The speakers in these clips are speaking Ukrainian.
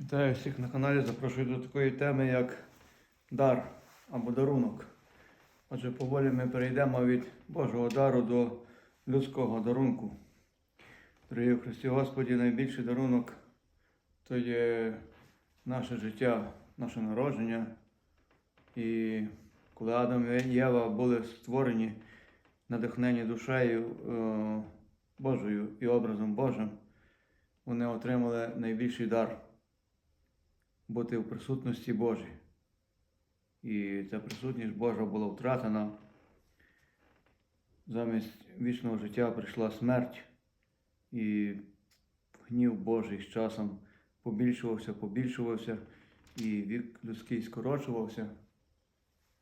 Вітаю всіх на каналі. Запрошую до такої теми, як дар або дарунок. Отже, поволі ми перейдемо від Божого дару до людського дарунку. Дорогі Христі Господі, найбільший дарунок то є наше життя, наше народження. І коли Адам і Єва були створені, надихнені душею е, Божою і образом Божим, вони отримали найбільший дар бути в присутності Божій. І ця присутність Божа була втратена. Замість вічного життя прийшла смерть, і гнів Божий з часом побільшувався, побільшувався, і вік людський скорочувався.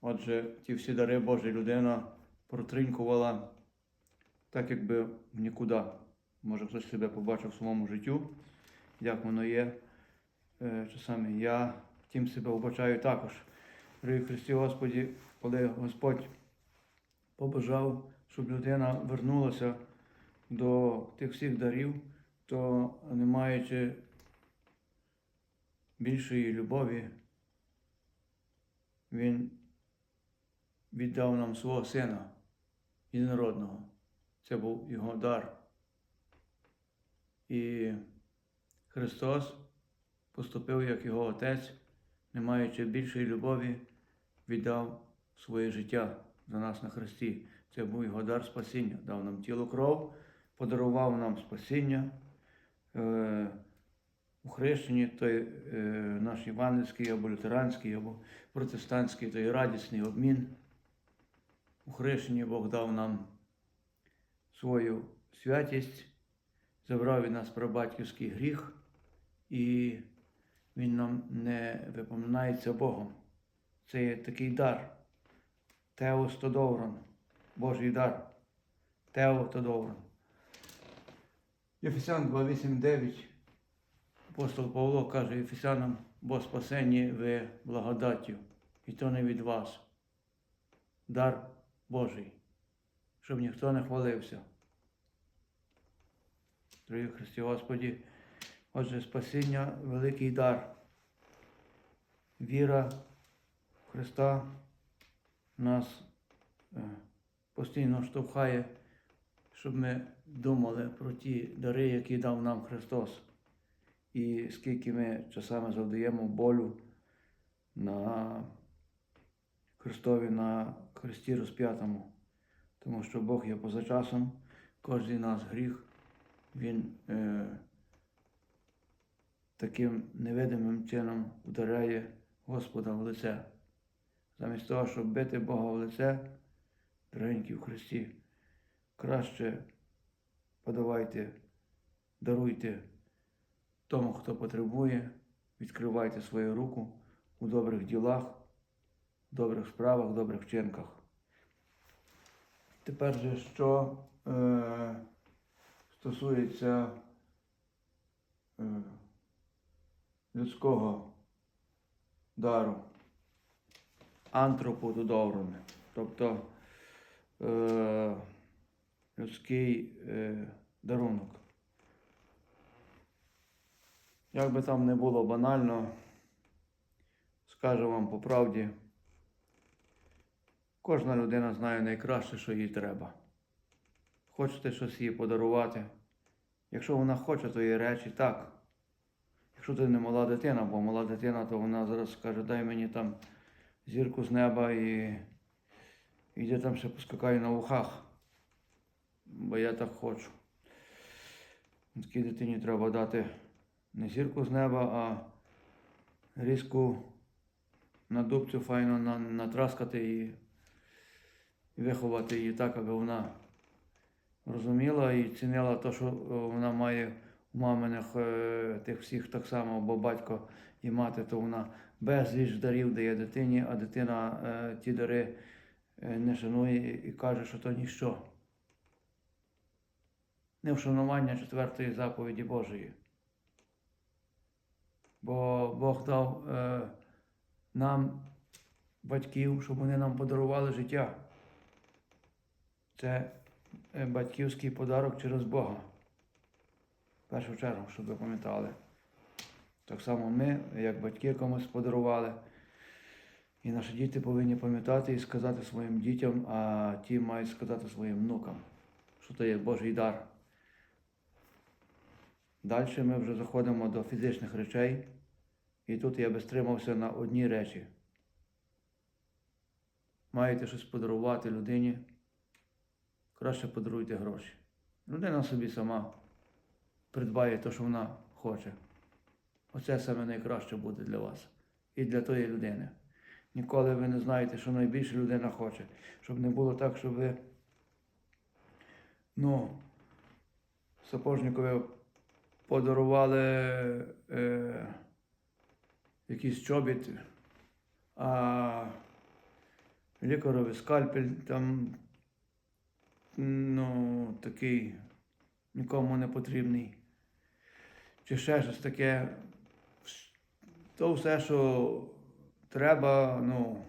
Отже, ті всі дари Божі людина протринькувала так, якби в нікуди. Може, хтось себе побачив в своєму життю, як воно є часами. Я втім себе вбачаю також. При Христі Господі, коли Господь побажав, щоб людина вернулася до тих всіх дарів, то не маючи більшої любові, Він віддав нам свого сина єдинородного. Це був його дар. І Христос поступив як його Отець, не маючи більшої любові, віддав своє життя за нас на Христі. Це був його дар спасіння. Дав нам тіло кров, подарував нам спасіння. Е, у хрещенні той е, наш івангельський або лютеранський, або протестантський, той радісний обмін. У хрещенні Бог дав нам свою святість, забрав від нас прабатьківський гріх, і він нам не випоминається Богом. Це є такий дар. Теос Тодоврон, Божий дар. Тео Тодоврон. Єфесян 2.8.9. Апостол Павло каже Ефесянам, бо спасені ви благодаттю, і то не від вас. Дар Божий, щоб ніхто не хвалився. Дорогі Христі Господі, отже, спасіння великий дар. Віра Христа нас е, постійно штовхає, щоб ми думали про ті дари, які дав нам Христос. І скільки ми часами завдаємо болю на Христові на Христі розп'ятому, тому що Бог є поза часом, кожен нас гріх, Він е, таким невидимим чином ударяє Господа в лице. Замість того, щоб бити Бога в лице, дорогенькі в Христі, краще подавайте, даруйте тому, хто потребує, відкривайте свою руку у добрих ділах, добрих справах, добрих вчинках. Тепер же, що е, стосується е, людського дару, антропододоврене, тобто е, людський е, дарунок. Як би там не було банально, скажу вам по правді, кожна людина знає найкраще, що їй треба. Хочете щось їй подарувати. Якщо вона хоче тої речі, так. Якщо ти не мала дитина, бо мала дитина, то вона зараз скаже, дай мені там зірку з неба і йди там ще поскакай на вухах. Бо я так хочу. Такій дитині треба дати не зірку з неба, а різку на дубцю файно натраскати і виховати її так, аби вона розуміла і цінила те, що вона має маминих е, тих всіх так само, бо батько і мати, то вона безліч дарів дає дитині, а дитина е, ті дари е, не шанує і каже, що то ніщо. Не вшанування четвертої заповіді Божої. Бо Бог дав нам батьків, щоб вони нам подарували життя. Це батьківський подарок через Бога. В першу чергу, щоб ви пам'ятали. Так само ми, як батьки комусь подарували. І наші діти повинні пам'ятати і сказати своїм дітям, а ті мають сказати своїм внукам, що то є Божий дар. Далі ми вже заходимо до фізичних речей, і тут я би стримався на одній речі. Маєте щось подарувати людині, краще подаруйте гроші. Людина собі сама придбає те, що вона хоче. Оце саме найкраще буде для вас і для тої людини. Ніколи ви не знаєте, що найбільше людина хоче. Щоб не було так, щоб ви, ну, сапожникові подарували е, якийсь чобіт, а лікарові скальпель там ну, такий нікому не потрібний. Чи ще щось таке. То все, що треба, ну,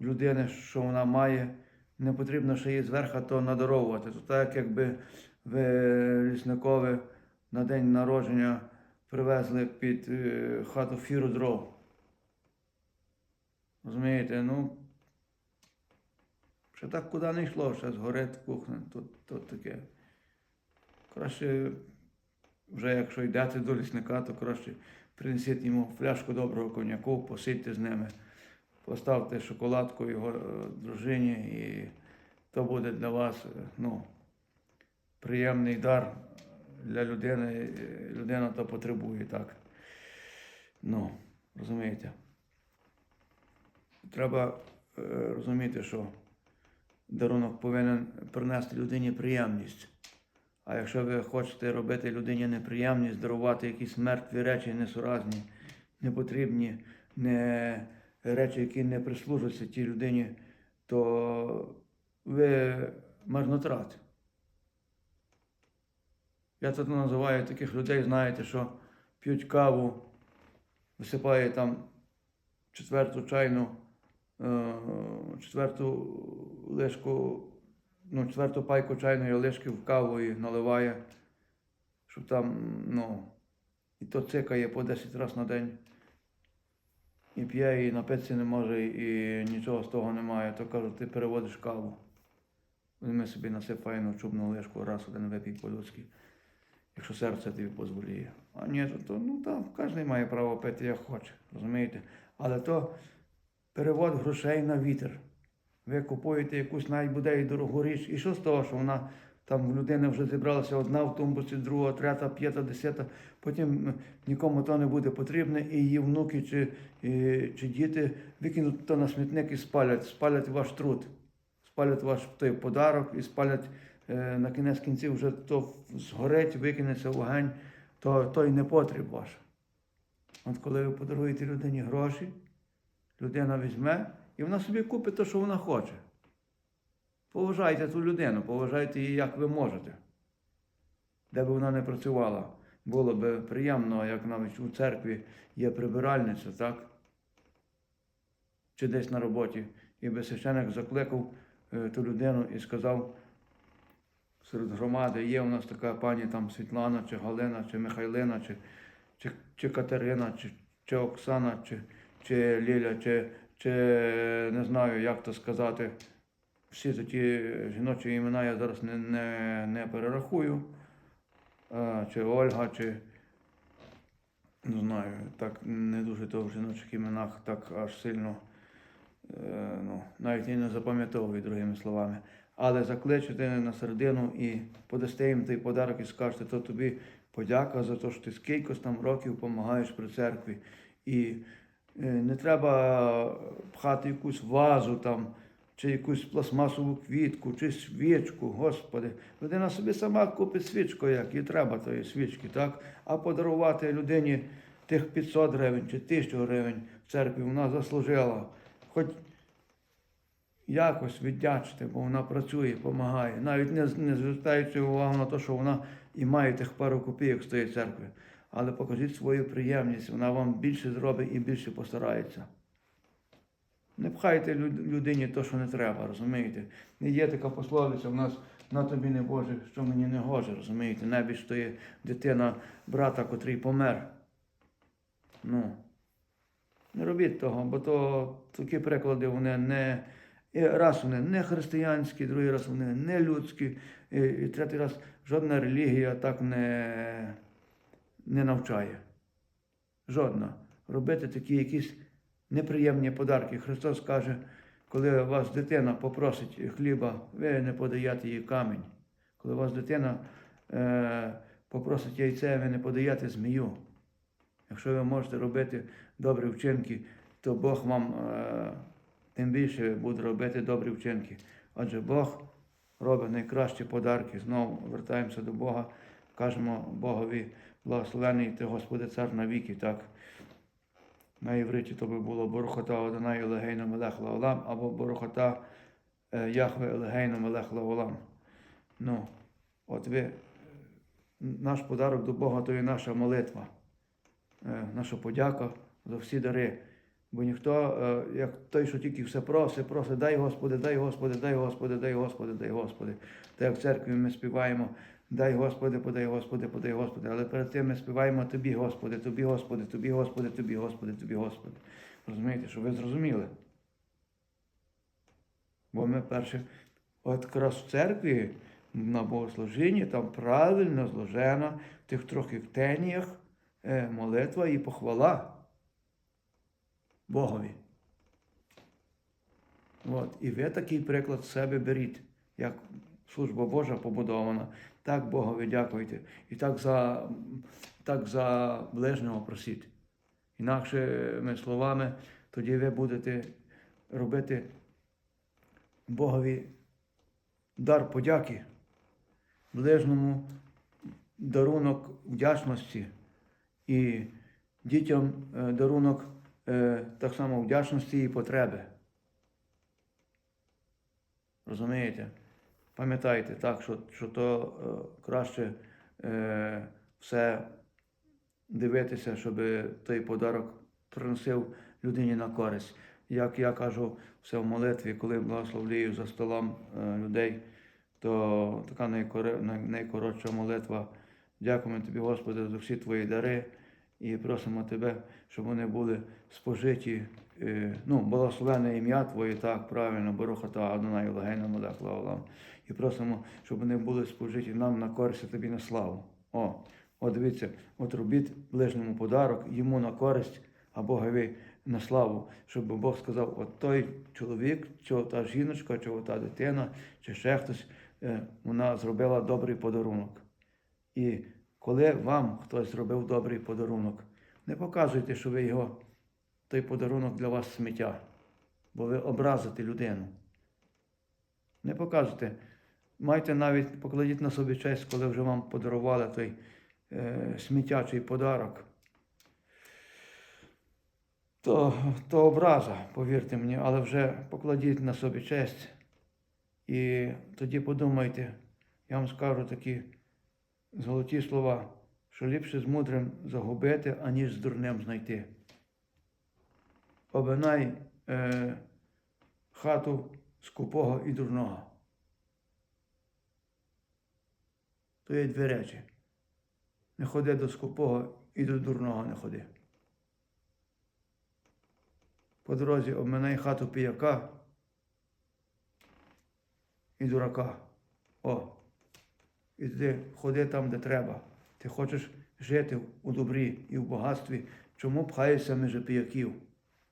людини, що вона має, не потрібно ще її зверху то надаровувати. То так, якби ви лісникові на день народження привезли під е, хату фіру дров. Розумієте, ну. Ще так куди не йшло, ще згорить кухня, тут, тут таке. Краще, вже якщо йдете до лісника, то краще принесіть йому фляжку доброго коньяку, посидьте з ними, поставте шоколадку його е, дружині, і то буде для вас е, ну, приємний дар для людини. е, Людина то потребує так. Ну, розумієте. Треба розуміти, що дарунок повинен принести людині приємність. А якщо ви хочете робити людині неприємність, дарувати якісь мертві речі, несуразні, непотрібні, не речі, які не прислужаться тій людині, то ви марнотрат. Я тут називаю таких людей, знаєте, що п'ють каву, висипає там четверту чайну, е, четверту лишку, ну, четверту пайку чайної лишки в каву і наливає, щоб там, ну, і то цикає по 10 разів на день. І п'є, і напитися не може, і нічого з того немає. То кажуть, ти переводиш каву. Ми собі насипаємо чубну лишку, раз один випій по-людськи, якщо серце тобі дозволяє. А ні, то, то ну так, кожен має право пити, як хоче, розумієте? Але то перевод грошей на вітер. Ви купуєте якусь навіть буде дорогу річ. І що з того, що вона там в людини вже зібралася одна в тумбусі, друга, третя, п'ята, десята, потім нікому то не буде потрібне, і її внуки чи, і, чи діти викинуть то на смітник і спалять, спалять ваш труд, спалять ваш той подарок і спалять е, на кінець кінців вже то згорить, викинеться вогонь, то не потріб ваш. От коли ви подаруєте людині гроші, людина візьме і вона собі купить те, що вона хоче. Поважайте ту людину, поважайте її, як ви можете. Де б вона не працювала, було б приємно, як навіть у церкві є прибиральниця, так? Чи десь на роботі. І би священик закликав е, ту людину і сказав серед громади, є у нас така пані там Світлана, чи Галина, чи Михайлина, чи, чи, чи Катерина, чи, чи Оксана, чи, чи Ліля, чи, чи не знаю, як то сказати. Всі за ті жіночі імена я зараз не, не, не перерахую. Чи Ольга, чи не знаю, так не дуже то в жіночих іменах так аж сильно, е, ну, навіть і не запам'ятовую другими словами. Але закличете на середину і подасте їм той подарок і скажете, то тобі подяка за те, що ти скільки там років допомагаєш при церкві. І е, не треба пхати якусь вазу там, чи якусь пластмасову квітку, чи свічку, Господи. Людина собі сама купить свічку, як їй треба тої свічки, так? А подарувати людині тих 500 гривень чи 1000 гривень в церкві вона заслужила. Хоч якось віддячити, бо вона працює, допомагає, навіть не, не звертаючи увагу на те, що вона і має тих пару копійок з тої церкви. Але покажіть свою приємність, вона вам більше зробить і більше постарається. Не пхайте людині те, що не треба, розумієте? Не є така пословиця, у нас на тобі не Боже, що мені не гоже, розумієте? Небіж то є дитина брата, котрий помер. Ну, не робіть того, бо то такі приклади вони не. Раз вони не християнські, другий раз вони не людські, і, і третій раз жодна релігія так не, не навчає. Жодна. Робити такі якісь неприємні подарки. Христос каже, коли вас дитина попросить хліба, ви не подаєте їй камінь. Коли вас дитина е, попросить яйце, ви не подаєте змію. Якщо ви можете робити добрі вчинки, то Бог вам е, тим більше буде робити добрі вчинки. Адже Бог робить найкращі подарки. Знову вертаємося до Бога, кажемо Богові, благословений ти Господи цар на віки. Так? На івриті то би було Борохота Одонай Елегейна Мелех Лаолам або Борохота е, Яхве Елегейна Мелех Лаолам. Ну, от ви, наш подарок до Бога то є наша молитва, е, наша подяка за всі дари. Бо ніхто, е, як той, що тільки все просить, просить, дай Господи, дай Господи, дай Господи, дай Господи, дай Господи. Так як в церкві ми співаємо, дай Господи, подай Господи, подай Господи. Але перед тим ми співаємо Тобі, Господи, Тобі, Господи, Тобі, Господи, Тобі, Господи, Тобі, Господи. Розумієте, що ви зрозуміли? Бо ми перше, от якраз в церкві на богослужінні там правильно зложена в тих трьох ектеніях е, молитва і похвала. Богові. От. І ви такий приклад з себе беріть, як служба Божа побудована. Так Богові дякуйте. І так за, так за ближнього просіть. Інакшими словами, тоді ви будете робити Богові дар подяки, ближньому дарунок вдячності і дітям е, дарунок е, так само вдячності і потреби. Розумієте? Пам'ятайте так, що, що то е, краще е, все дивитися, щоб той подарок приносив людині на користь. Як я кажу все в молитві, коли благословлюю за столом е, людей, то така найкоре- най- найкоротша молитва. Дякуємо тобі, Господи, за всі твої дари і просимо Тебе, щоб вони були спожиті. Е, Ну, благословене ім'я Твоє, так, правильно, Борохота, Адонай, Легейна, Мадах, Лаолам. І просимо, щоб вони були спожиті нам на користь, тобі на славу. О, от дивіться, от робіть ближньому подарок, йому на користь, а Богові на славу, щоб Бог сказав, от той чоловік, чи та жіночка, чи та дитина, чи ще хтось, е, вона зробила добрий подарунок. І коли вам хтось зробив добрий подарунок, не показуйте, що ви його, той подарунок для вас сміття, бо ви образите людину. Не показуйте. Майте навіть, покладіть на собі честь, коли вже вам подарували той е, сміттячий подарок. То, то образа, повірте мені, але вже покладіть на собі честь. І тоді подумайте, я вам скажу такі золоті слова, що ліпше з мудрим загубити, аніж з дурним знайти. Обинай е, хату скупого і дурного. То є дві речі. Не ходи до скупого і до дурного не ходи. По дорозі обминай хату піяка і дурака. О, і ти ходи там, де треба. Ти хочеш жити у добрі і в багатстві. Чому пхаєшся між піяків?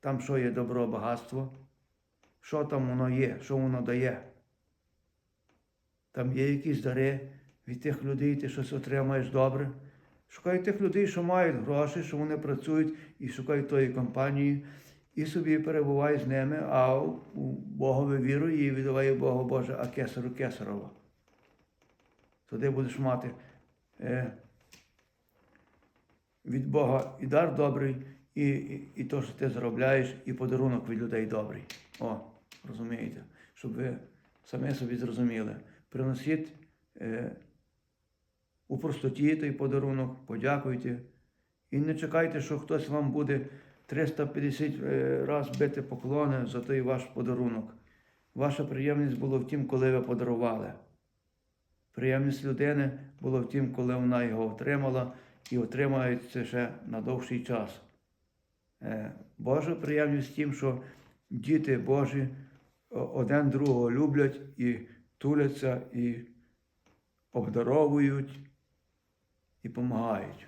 Там що є добро, багатство? Що там воно є, що воно дає? Там є якісь дари від тих людей, ти щось отримаєш добре. Шукай тих людей, що мають гроші, що вони працюють, і шукай тої компанії, і собі перебувай з ними, а у Богові віруй і віддавай Богу Боже, а кесару кесарова. Туди будеш мати е, від Бога і дар добрий, і, і, і то, що ти заробляєш, і подарунок від людей добрий. О, розумієте? Щоб ви самі собі зрозуміли. Приносіть е, у простоті той подарунок, подякуйте. І не чекайте, що хтось вам буде 350 е, раз бити поклони за той ваш подарунок. Ваша приємність була в тім, коли ви подарували. Приємність людини була в тім, коли вона його отримала і отримає це ще на довший час. Е, Божа приємність в тім, що діти Божі один другого люблять і туляться, і обдаровують, і допомагають.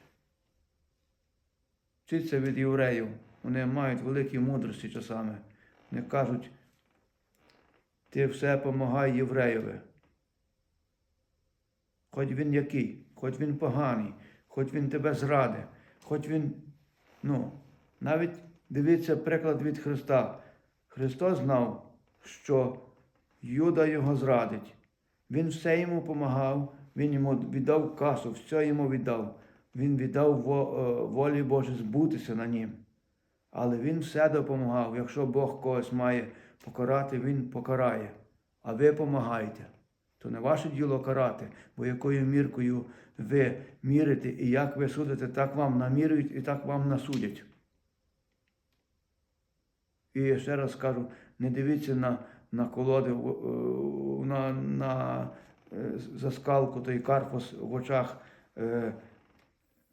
Вчиться від євреїв. Вони мають великі мудрості часами. Вони кажуть, ти все помагай євреєві. Хоч він який, хоч він поганий, хоч він тебе зрадить, хоч він, ну, навіть дивіться приклад від Христа. Христос знав, що Юда його зрадить. Він все йому допомагав, він йому віддав касу, все йому віддав. Він віддав е, волі Божій збутися на нім. Але він все допомагав. Якщо Бог когось має покарати, він покарає. А ви допомагаєте. То не ваше діло карати, бо якою міркою ви мірите і як ви судите, так вам намірюють і так вам насудять. І ще раз кажу, не дивіться на, на колоди, е, на, на е, заскалку той карпус в очах е,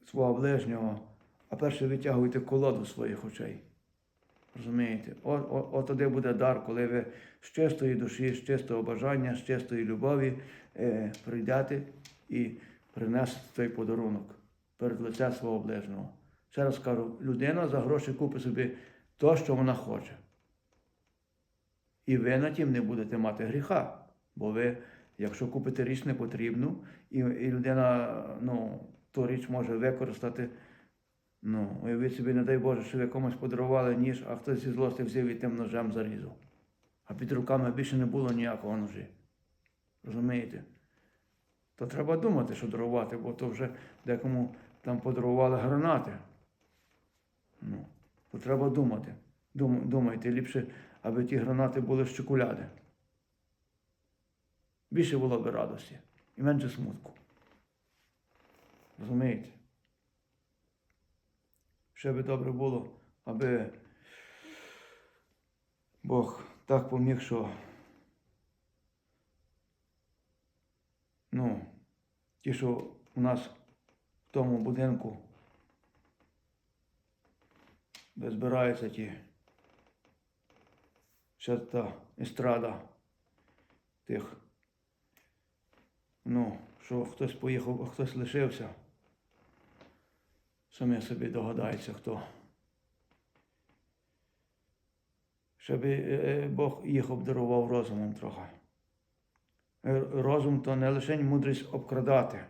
свого ближнього, а перше витягуйте колоду своїх очей. Розумієте? От, от, от тоді буде дар, коли ви з чистої душі, з чистого бажання, з чистої любові е, прийдете і принесете той подарунок перед лице свого ближнього. Ще раз кажу, людина за гроші купить собі то, що вона хоче. І ви на тім не будете мати гріха. Бо ви, якщо купите річ непотрібну, і, і людина ну, ту річ може використати, ну, уявіть собі, не дай Боже, що ви комусь подарували ніж, а хтось зі злости взяв і тим ножем зарізав. А під руками більше не було ніякого ножі. Розумієте? То треба думати, що дарувати, бо то вже декому там подарували гранати. Ну, то треба думати. Дум, думайте, ліпше, аби ті гранати були з чоколяди. Більше було б радості і менше смутку. Розумієте? Ще би добре було, аби Бог так поміг, що ну, ті, що у нас в тому будинку де збираються ті ще та естрада тих, ну, що хтось поїхав, а хтось лишився. Самі собі догадається хто. Щоб е, Бог їх обдарував розумом трохи. Е, Розум то не лише мудрість обкрадати,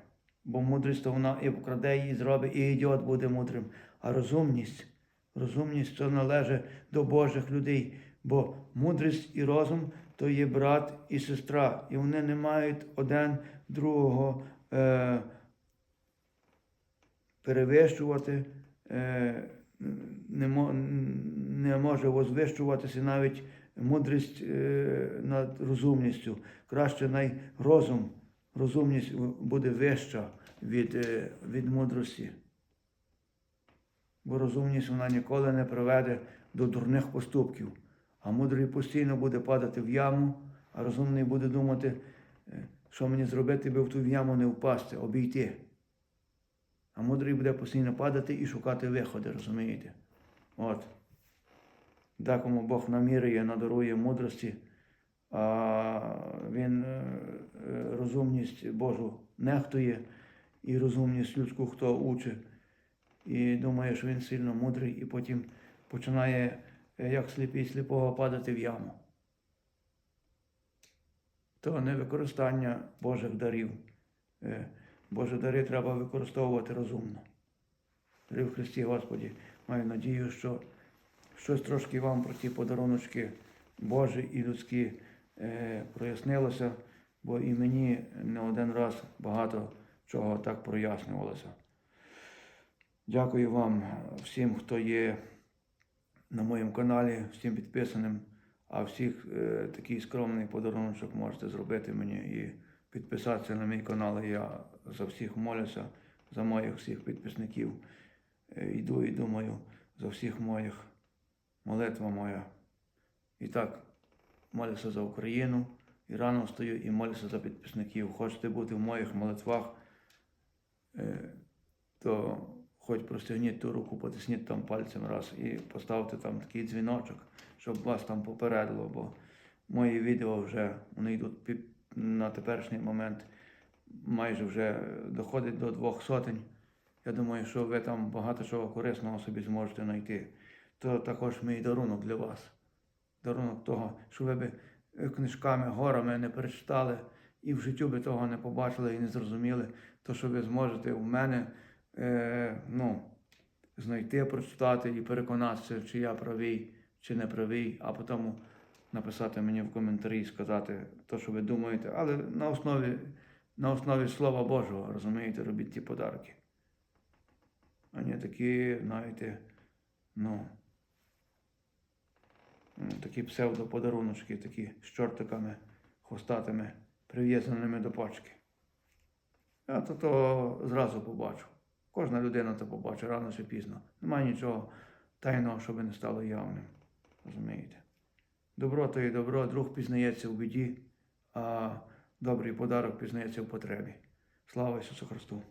бо мудрість то вона і обкраде її зробить, і ідіот буде мудрим. А розумність, розумність то належить до Божих людей, бо мудрість і розум то є брат і сестра, і вони не мають один другого е, перевищувати, е, не, не може возвищуватися навіть мудрість е, над розумністю. Краще най розум, розумність буде вища від, е, від мудрості. Бо розумність вона ніколи не приведе до дурних поступків. А мудрий постійно буде падати в яму, а розумний буде думати, е, що мені зробити, би в ту яму не впасти, обійти. А мудрий буде постійно падати і шукати виходи, розумієте? От. Декому Бог намірює, надарує мудрості, а він е, е, розумність Божу нехтує і розумність людську хто учить. І думає, що він сильно мудрий, і потім починає, е, як сліпий сліпого, падати в яму. То не використання Божих дарів. Е, Божі дари треба використовувати розумно. Дорогі в Христі Господі, маю надію, що щось трошки вам про ті подаруночки Божі і людські е, прояснилося, бо і мені не один раз багато чого так прояснювалося. Дякую вам всім, хто є на моєму каналі, всім підписаним. А всіх е, такий скромний подарунок можете зробити мені і підписатися на мій канал. Я за всіх молюся, за моїх всіх підписників. Е, йду і думаю за всіх моїх. Молитва моя. І так, молюся за Україну і рано встаю і молюся за підписників. Хочете бути в моїх молитвах, е, то хоч простягніть ту руку, потисніть там пальцем раз і поставте там такий дзвіночок, щоб вас там попередило, бо мої відео вже вони йдуть на теперішній момент майже вже доходить до двох сотень. Я думаю, що ви там багато чого корисного собі зможете знайти. То також мій дарунок для вас. Дарунок того, що ви би е, книжками, горами не перечитали і в життю би того не побачили і не зрозуміли, то що ви зможете в мене е, ну, знайти, прочитати і переконатися, чи я правий, чи не правий, а потім написати мені в коментарі і сказати те, що ви думаєте, але на основі, на основі Слова Божого, розумієте, робіть ті подарки. А не такі, знаєте, ну, такі псевдоподаруночки, такі з чортиками, хвостатими, прив'язаними до пачки. Я то, то зразу побачу. Кожна людина то побачить рано чи пізно. Немає нічого тайного, щоб не стало явним. Розумієте? Добро то і добро, друг пізнається в біді, а добрий подарок пізнається в потребі. Слава Ісусу Христу!